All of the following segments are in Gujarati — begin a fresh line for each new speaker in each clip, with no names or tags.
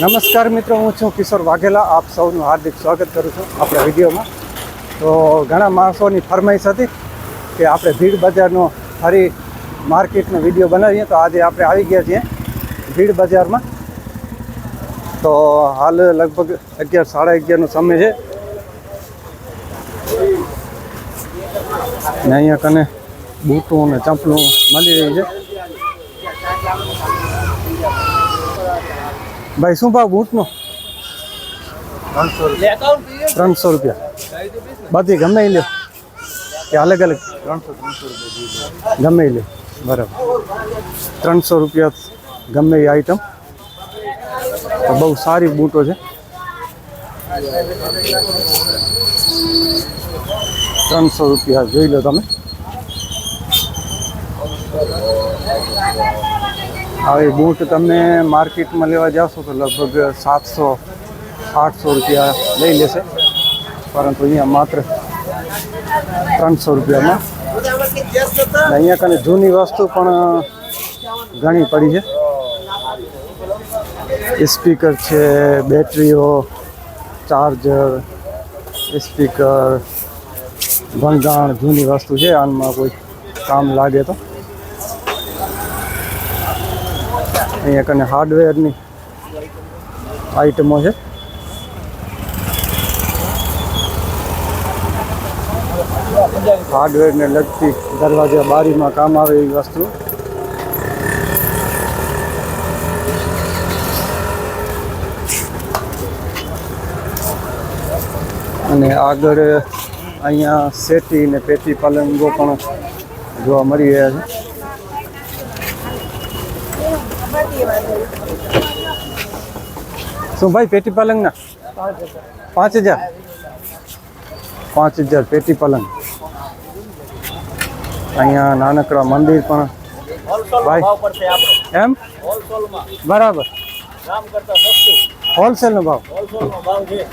નમસ્કાર મિત્રો, હું છું કિશોર વાઘેલા. આપ સૌનું હાર્દિક સ્વાગત કરું છું આપણા વિડીયોમાં. તો ઘણા માણસોની ફરમાઈશ હતી કે આપણે ભીડ બજારનો ફરી માર્કેટનો વીડિયો બનાવીએ. તો આજે આપણે આવી ગયા છીએ ભીડ બજારમાં. તો હાલ લગભગ અગિયાર, સાડા અગિયારનો સમય છે. ને અહીંયા કને બૂટું અને ચંપલું મળી રહી છે. ભાઈ શું ભાવ બૂટનો? ત્રણસો રૂપિયા. બધી ગમે લ્યો. કે અલગ અલગ. ગમે લ્યો. બરાબર. ત્રણસો રૂપિયા ગમે એ આઈટમ બહુ સારી બૂટો છે. ત્રણસો રૂપિયા જોઈ લો તમે. હવે બૂટ તમે માર્કેટમાં લેવા જશો તો લગભગ સાતસો, આઠસો રૂપિયા લઈ લેશે. પરંતુ અહીંયા માત્ર ત્રણસો રૂપિયામાં. અહીંયા કને જૂની વસ્તુ પણ ઘણી પડી છે. સ્પીકર છે, બેટરીઓ, ચાર્જર સ્પીકર, ભંગાણ, જૂની વસ્તુ છે આનમાં કોઈ કામ લાગે તો. અહીંયા કને હાર્ડવેરની આઈટમો છે. હાર્ડવેરને લગતી દરવાજા બારીમાં કામ આવે એવી વસ્તુ. અને આગળ અહીંયા સેટી ને પેટી પલંગો પણ જોવા મળી રહ્યા છે. શું ભાઈ પેટી પલંગના? પાંચ હજાર? પાંચ હજાર પેટી પલંગ. અહીંયા નાનકડા મંદિર પણ. ભાઈ એમ? બરાબર. હોલસેલનો ભાવ.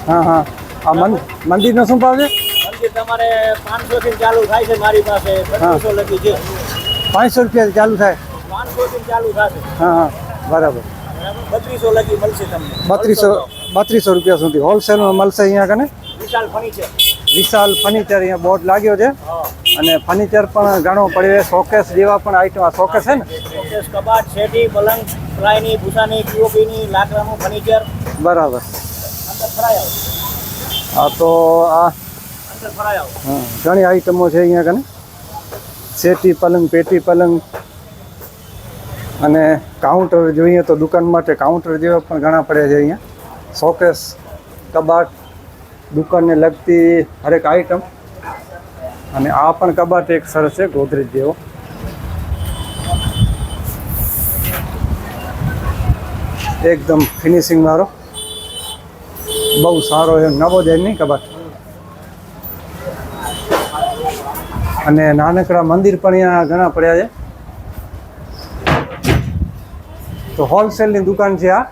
હા હા. આ મંદિર મંદિરનો શું ભાવ છે?
તમારે પાંચસો થી ચાલુ થાય છે મારી પાસે. પચીસો
રૂપિયા ચાલુ થાય.
પાંચસો થી ચાલુ થશે.
હા હા. બરાબર.
બત્રીસો લગી મળશે તમને.
બત્રીસો બત્રીસો રૂપિયા સુધી. હોલસેલમાં મળશે અહીંયા કને?
વિશાલ ફર્નિચર.
વિશાલ ફર્નિચર અહીંયા બોર્ડ લાગ્યો છે. અને ફર્નિચર પણ ઘણું પડ્યું શોકેસ જેવા પણ આઈટમ આ શોકેસ છે ને?
શોકેસ કબાટ શેઠી પલંગ પ્લાયની ભૂસાની પીઓપીની લાકડાનું ફર્નિચર.
બરાબર. આ તો આ હા, ઘણી આઈટમો છે અહીંયા કને? શેઠી પલંગ પેટી પલંગ અને કાઉન્ટર જોઈએ તો દુકાન માટે કાઉન્ટર જેવા પણ ઘણા પડ્યા છે અહીંયા. શોકેસ કબાટ, દુકાનને લગતી હરેક આઈટમ અને આ પણ કબાટ એક સરસ છે, ગોદરેજ જેવો. એકદમ ફિનિશિંગ વાળો. બહુ સારો એ નવો નહીં કબાટ. અને નાનકડા મંદિર પણ અહીંયા ઘણા પડ્યા છે. તો હોલસેલની દુકાન છે આ.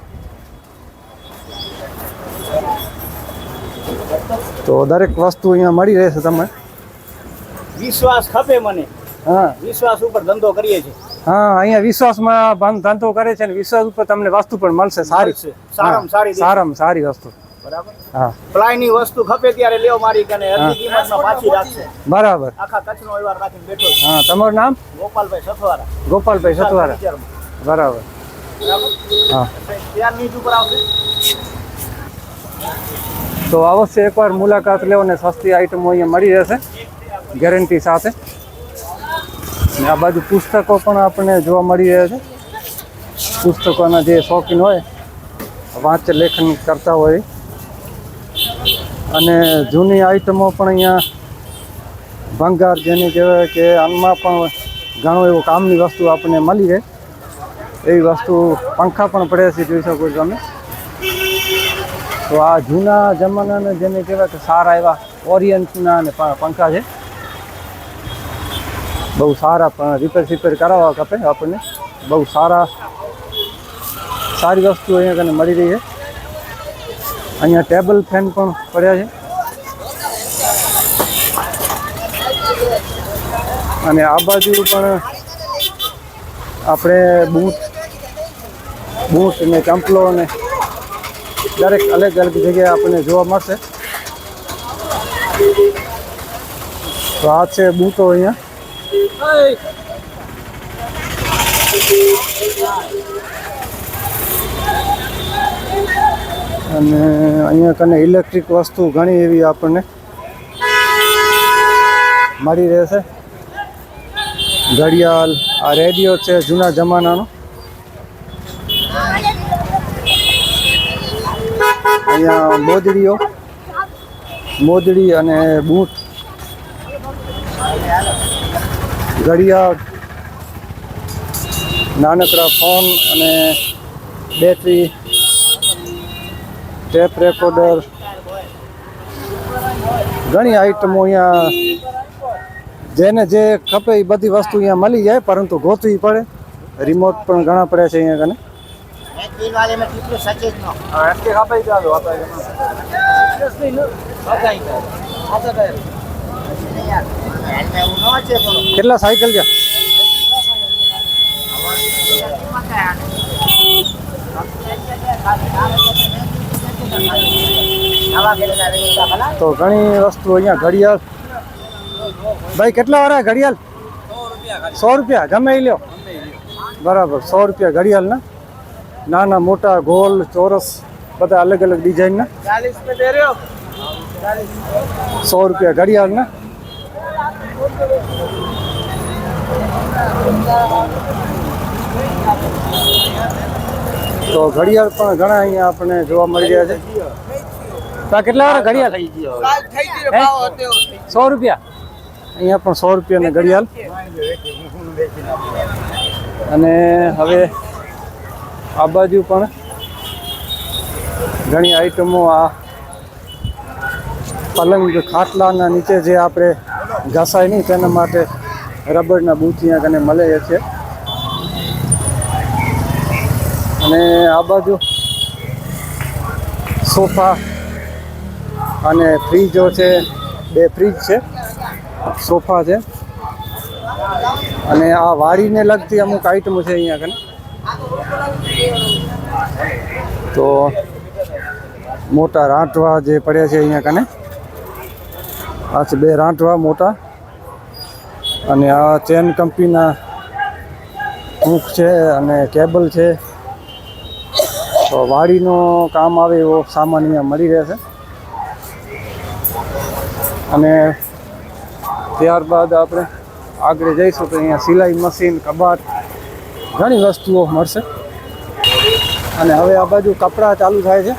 તો દરેક વસ્તુ અહીંયા મળી રહેશે તમને.
વિશ્વાસ ખપે મને.
હા.
વિશ્વાસ ઉપર ધંધો કરીએ છીએ.
હા અહીંયા વિશ્વાસમાં ધંધો કરે છે અને વિશ્વાસ ઉપર તમને વસ્તુ પણ મળશે સારી.
છે સારામાં સારી.
સારામાં સારી વસ્તુ.
બરાબર?
હા.
પ્લાયની વસ્તુ ખપે ત્યારે લેવો મારી કને અડધી કિંમતમાં પાછી રાખશે.
બરાબર.
આખા કચ્છનો વ્યવહાર રાખીને બેઠો
હા તમારું નામ?
ગોપાલભાઈ સથવારા.
ગોપાલભાઈ સતવારા બરાબર. તો અવશ્ય એકવાર મુલાકાત લેવો ને સસ્તી આઈટમો અહીંયા મળી જશે ગેરંટી સાથે. ને આ બાજુ પુસ્તકો પણ આપણને જોવા મળી રહ્યા છે. પુસ્તકોના જે શોખીન હોય, વાંચ લેખન કરતા હોય. અને જૂની આઈટમો પણ અહીંયા ભંગાર જેને કહેવાય કે આમાં પણ ઘણું એવું કામની વસ્તુ આપણને મળી રહે. એવી વસ્તુ પંખા પણ પડ્યા છે, જોઈ શકો છો તમે. તો આ જૂના જમાનાના જેને કહેવાય કે સારા એવા ઓરિયન્ટના અને પંખા છે. બહુ સારા પણ રિપેર સિપેર કરાવવા કપે આપણને. બહુ સારા, સારી વસ્તુ અહીંયા કને મળી રહી છે. અહીંયા ટેબલ ફેન પણ પડ્યા છે. અને આ બાજુ પણ આપણે બૂટ બૂટ ને ચંપલો ને દરેક અલગ અલગ જગ્યાએ આપણને જોવા મળશે. તો આ છે બૂટો અહીંયા. અને અહીંયા કને ઇલેક્ટ્રિક વસ્તુ ઘણી એવી આપણને મળી રહેશે. ઘડિયાળ, આ રેડિયો છે જૂના જમાનાનો. અહીંયા મોદડીઓ મોદડી અને બૂટ, ઘડિયાળ, નાનકડા ફોન અને બેટરી, ટેપ રેકોર્ડર, ઘણી આઈટમો અહીંયા જેને જે ખપે એ બધી વસ્તુ અહીંયા મળી જાય, પરંતુ ગોતવી પડે. રિમોટ પણ ઘણા પડે છે અહીંયા કને.
એક દિન વાલે મેં ટીપલું સચેત નો
એમકે ખપાઈ ચાલો
બધાઈ કરે આશા કરે યાર એને એવું ન છે પણ.
કેટલા સાયકલ છે? તો ઘણી વસ્તુ અહીંયા ઘડિયાળ. ભાઈ કેટલા વાળા ઘડિયાળ? સો રૂપિયા ગમે એ લ્યો. બરાબર સો રૂપિયા ઘડિયાળના. નાના મોટા ગોલ ચોરસ બધા અલગ અલગ ડિઝાઇનના. સો રૂપિયા ઘડિયાળના. તો ઘડિયાળ પણ ઘણા અહીંયા આપણે જોવા મળી રહ્યા છે. કેટલા વાર ઘડિયાળ? થઈ ગયો સો રૂપિયા? અહીંયા પણ સો રૂપિયાની ઘડિયાળ. અને હવે આ બાજુ પણ ઘણી આઈટમો આ પલંગ ખાટલાના નીચે જે આપણે ઘસાય નહીં, તેના માટે રબરના બૂથિયા કને મળે છે. અને આ બાજુ સોફા અને ફ્રીજો છે, બે ફ્રીજ છે, સોફા છે. અને આ વાડીને લગતી અમુક આઈટમો છે અહીંયા કને. તો મોટા રાંટવા જે પડ્યા છે અહીંયા કને? આ છે બે રાંટવા મોટા. અને આ ચેન કંપનીના હૂક છે અને કેબલ છે. તો વાડીનો કામ આવે એવો સામાન અહીંયા મળી રહેશે અને ત્યારબાદ આપણે આગળ જઈશું તો અહીંયા સિલાઈ મશીન, કબાટ, ઘણી વસ્તુઓ મળશે. અને હવે આ બાજુ કપડાં ચાલુ થાય છે.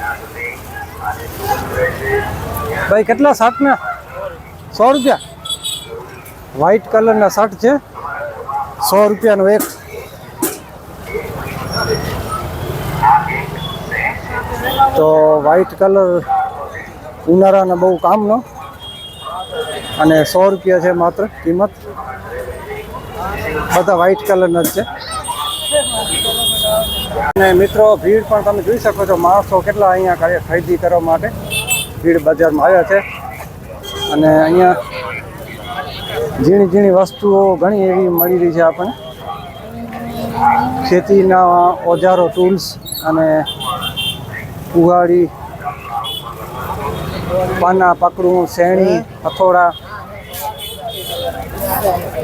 ભાઈ, કેટલા શર્ટના? સો રૂપિયા. વ્હાઈટ કલરના શર્ટ છે. સો રૂપિયાનો એક. તો વ્હાઈટ કલર ઉનાળાના બહુ કામનો. અને સો રૂપિયા છે માત્ર, કિંમત. બધા વ્હાઈટ કલરના જ છે. અને મિત્રો, ભીડ પણ તમે જોઈ શકો છો, માણસો કેટલા અહીંયા ખરીદી કરવા માટે ભીડ બજારમાં આવ્યા છે. અને અહીંયા ઝીણી ઝીણી વસ્તુઓ ઘણી એવી મળી રહી છે આપણને. ખેતીના ઓજારો, ટૂલ્સ અને કુહાડી પાના, પકડું, શેણી, હથોડા,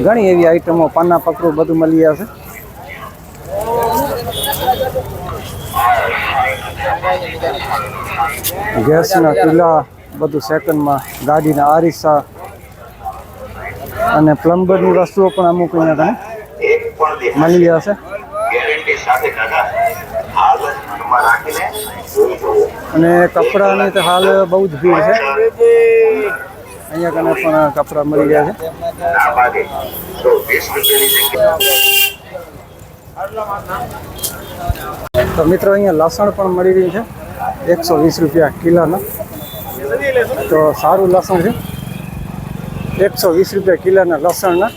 ઘણી એવી આઈટમો, પાના, પકડું બધું મળી જશે ગેસના ચૂલા, બધું સેકન્ડમાં ગાડીના આરીસા અને પ્લમ્બરની વસ્તુઓ પણ અમુક અહીંયા
દેખાય
મળી જશે અને કપડાની તો હાલ બહુ જ ભીડ છે. અહીંયા કને પણ કપડાં મળી ગયા છે.
તો
મિત્રો, અહીંયા લસણ પણ મળી રહ્યું છે. એકસો વીસ રૂપિયા કિલોના. તો સારું લસણ છે. એકસો વીસ રૂપિયા કિલોના લસણના.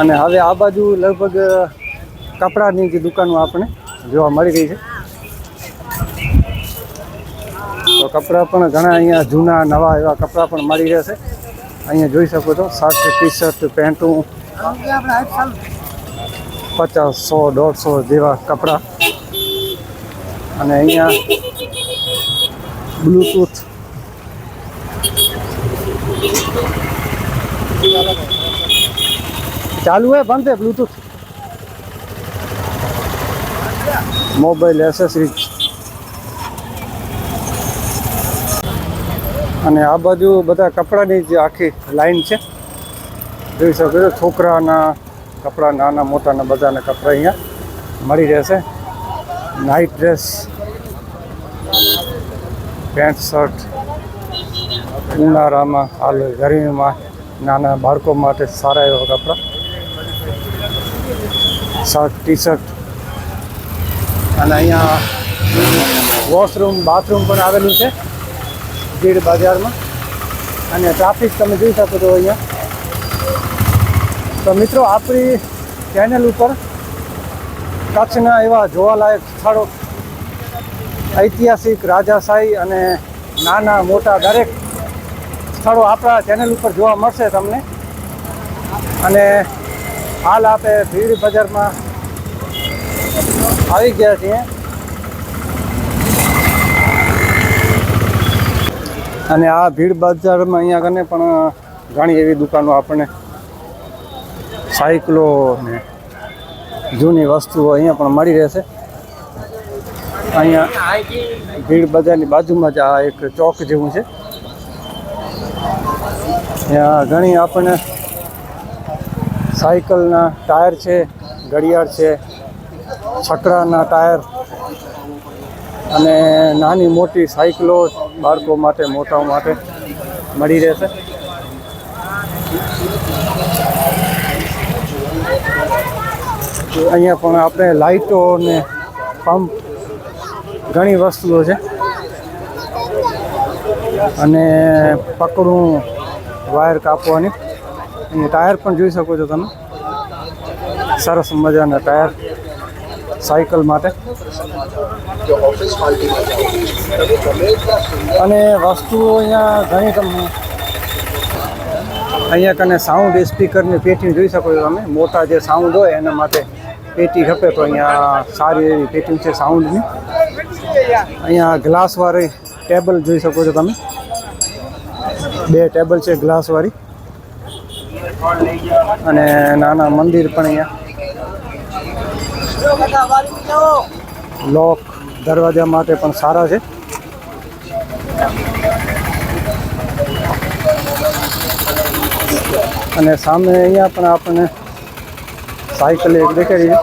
અને હવે આ બાજુ લગભગ કપડાની જે દુકાનો આપણે જોવા મળી રહી છે. તો કપડાં પણ ઘણા અહીંયા જૂના, નવા એવા કપડાં પણ મળી રહેશે અહીંયા જોઈ શકો છો શર્ટ ટી શર્ટ પેન્ટું. પચાસ સો, દોઢસો જેવા કપડાં. અને અહીંયા બ્લૂટૂથ ચાલુ હે બંધ હે બ્લૂટૂથ મોબાઈલ એસેસરીઝ અને આ બાજુ બધા કપડાની જે આખી લાઈન છે, જોઈ શકો છો, છોકરાના કપડાં, નાના મોટાના બધાના કપડાં અહીંયા મળી રહેશે. નાઇટ ડ્રેસ, પેન્ટ શર્ટ, ઉનાળામાં, હાલ ગરમીમાં નાના બાળકો માટે સારા એવા કપડાં. શર્ટ ટી શર્ટ અને અહીંયા વોશરૂમ, બાથરૂમ પણ આવેલું છે ભીડ બજારમાં. અને ટ્રાફિક તમે જોઈ શકો છો અહીંયા. તો મિત્રો, આપણી ચેનલ ઉપર કચ્છના એવા જોવાલાયક સ્થળો, ઐતિહાસિક રાજાશાહી અને નાના મોટા દરેક સ્થળો આપણા ચેનલ ઉપર જોવા મળશે તમને. અને હાલ આપણે ભીડ બજારમાં આવી ગયા છીએ. અને આ ભીડ બજારમાં અહીંયા કને પણ ઘણી એવી દુકાનો આપણને સાયકલો ને જૂની વસ્તુઓ અહીંયા પણ મળી રહેશે. અહીંયા ભીડ બજારની બાજુમાં જ આ એક ચોક જેવું છે. ત્યાં ઘણી આપણને સાયકલના ટાયર છે, ઘડિયાળ છે, છકરાના ટાયર અને નાની મોટી સાયકલો બાળકો માટે, મોટાઓ માટે મળી રહેશે. અહીંયા પણ આપણે લાઇટો ને પંપ ઘણી વસ્તુઓ છે. અને પકડું વાયર કાપવાની. અને ટાયર પણ જોઈ શકો છો તમે. સરસ મજાના ટાયર સાયકલ માટે. અને વસ્તુઓ અહીંયા ઘણી તમને અહીંયા કને સાઉન્ડ સ્પીકરની પેટી જોઈ શકો છો તમે. મોટા જે સાઉન્ડ હોય એના માટે પેટી ખપે તો અહીંયા સારી એવી પેટી છે સાઉન્ડની. અહીંયા ગ્લાસવાળી ટેબલ જોઈ શકો છો તમે. બે ટેબલ છે ગ્લાસવાળી. અને નાના મંદિર પણ અહીંયા. લોક દરવાજા માટે પણ સારા છે. અને સામે અહીંયા પણ આપણને સાયકલ એક દેખાડી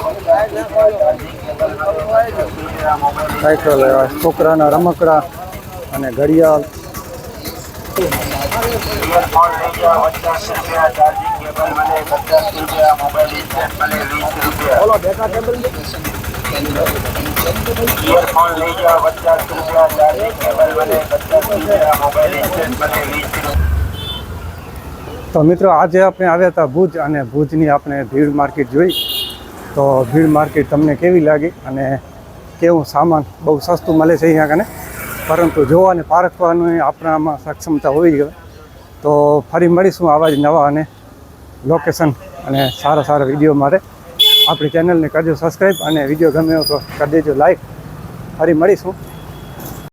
સાયકલ છોકરાના રમકડા અને ઘડિયાળ.
ઇયરફોન લઈ જાઓ, પચાસ રૂપિયા ચાર્જિંગ કેબલ મને પચાસ રૂપિયા મોબાઈલ ઇન્સ્ટન્ટ મને વીસ રૂપિયા.
તો મિત્રો આજે આપણે આવ્યા હતા ભુજ અને ભુજની આપણે ભીડ માર્કેટ જોઈ. તો ભીડ માર્કેટ તમને કેવી લાગી અને કેવું સામાન બહુ સસ્તું મળે છે અહીંયા કને? પરંતુ જોવાને પારખવાનું આપણામાં સક્ષમતા હોવી જોઈએ. તો ફરી મળીશું આવા જ નવા અને લોકેશન અને સારા સારા વીડિયો માટે. આપણી ચેનલને કરજો સબસ્ક્રાઈબ અને વીડિયો ગમ્યો તો કરી દેજો લાઈક ફરી મળીશું.